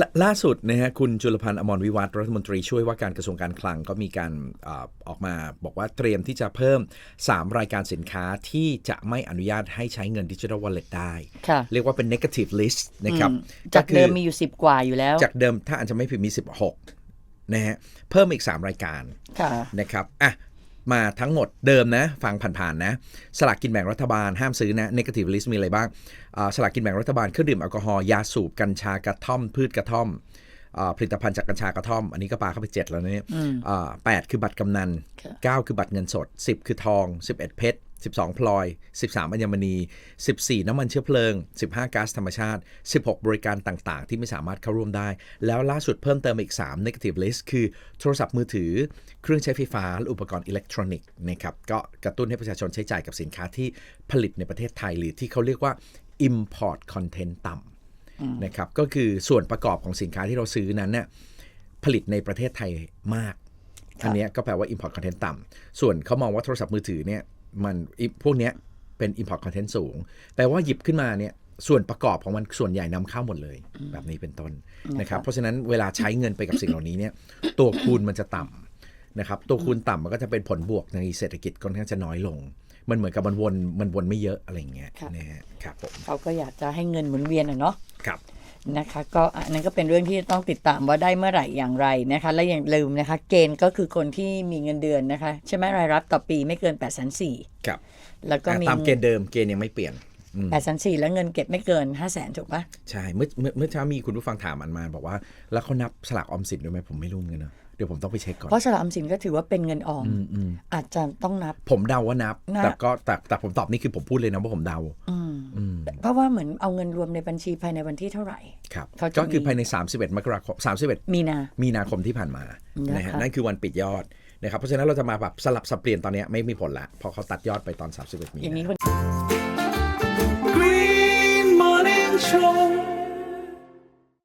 ลล่าสุดนะฮะคุณจุลพันธ์อมรวิวัฒน์รัฐมนตรีช่วยว่าการกระทรวงการคลังก็มีการเออออกมาบอกว่าเตรียมที่จะเพิ่ม 3 รายการสินค้าที่จะไม่อนุญาตให้ใช้เงินดิจิทัลวอลเล็ตได้ค่ะเรียกว่าเป็น negative list นะครับอืมจากเดิมมีอยู่ 10 กว่าอยู่แล้ว จากเดิมถ้าอาจจะไม่ผิดมี 16นะฮะเพิ่มอีก 3 รายการค่ะนะครับอะ มาทั้งหมดเดิมนะ ฟังผ่านๆนะ สลากกินแบ่งรัฐบาลห้ามซื้อนะ negative list มีอะไรบ้างอ่าสลากกินแบ่งรัฐบาลเครื่องดื่มแอลกอฮอล์ยาสูบกัญชากระท่อม พืชกระท่อมอ่าผลิตภัณฑ์จากกัญชากระท่อม อันนี้ก็ปาเข้าไป 7 แล้วนะเนี่ยอ่าแปดคือบัตรกำนันค่ะ9คือบัตรเงินสด 10 คือทอง 11 เพชร 12 พลอย 13 อัญมณี 14 น้ำมันเชื้อเพลิง 15 ก๊าซธรรมชาติ 16 บริการต่างๆ ที่ไม่สามารถเข้าร่วมได้ แล้วล่าสุดเพิ่มเติมอีก 3 negative list คือโทรศัพท์มือถือ เครื่องใช้ไฟฟ้า และอุปกรณ์อิเล็กทรอนิกส์นะครับก็กระตุ้นให้ประชาชนใช้จ่ายกับสินค้าที่ผลิตในประเทศไทย หรือที่เขาเรียกว่า import content ต่ำนะครับก็คือส่วนประกอบของสินค้าที่เราซื้อนั้นเนี่ยผลิตในประเทศไทยมากอันเนี้ยก็แปลว่า import content ต่ำส่วนเขามองว่าโทรศัพท์มือถือเนี่ย มันอิพวกเนี้ยเป็น import content สูงแปลว่าหยิบขึ้นมาเนี่ยส่วนประกอบของมันส่วนใหญ่นำเข้าหมดเลย แบบนี้เป็นต้นนะครับ เพราะฉะนั้นเวลาใช้เงินไปกับสิ่งเหล่านี้เนี่ยตัวคูณมันจะต่ำนะครับ ตัวคูณต่ำมันก็จะเป็นผลบวกในเศรษฐกิจค่อนข้างจะน้อยลง มันเหมือนกับมันวนมันวนไม่เยอะอะไรอย่างเงี้ยครับนะฮะครับผมเขาก็อยากจะให้เงินหมุนเวียนอะเนาะครับ นะคะก็อันนั้นก็เป็นเรื่องที่ต้องติดตามว่าได้เมื่อไหร่อย่างไรนะคะ และอย่างลืมนะคะ เกณฑ์ก็คือคนที่มีเงินเดือนนะคะ ใช่ไหมรายรับต่อปีไม่เกิน8ปดแสนสี่ครับ แล้วก็มีตามเกณฑ์เดิมเกณฑ์ยังไม่เปลี่ยนอืมแปดแสนสี่แล้วเงินเก็บไม่เกิน5้าแสนถูกปะใช่เมื่อเมื่อเมื่อเช้ามีคุณผู้ฟังถามอันมาบอกว่า แล้วเขานับสลากออมสินด้วยไหมผมไม่รู้เหมือนกันนะเดี๋ยวผมต้องไปเช็คก่อน เพราะสลากออมสินก็ถือว่าเป็นเงินออมอืมอืมอาจจะต้องนับ ผมเดาว่านับนับ แต่ก็แต่แต่ผมตอบนี่คือผมพูดเลยนะว่าผมเดาอืมอืม เพราะว่าเหมือนเอาเงินรวมในบัญชีภายในวันที่เท่าไหร่ครับเขาจะก็คือมีภายใน 31 มกราคม31 มีนา มีนาคมที่ผ่านมานะคะนะฮะนั่นคือวันปิดยอดนะครับเพราะฉะนั้นเราจะมาแบบสลับสับเปลี่ยนตอนเนี้ยไม่มีผลละเพราะเขาตัดยอดไปตอน 31 มีอย่างนี้นาคน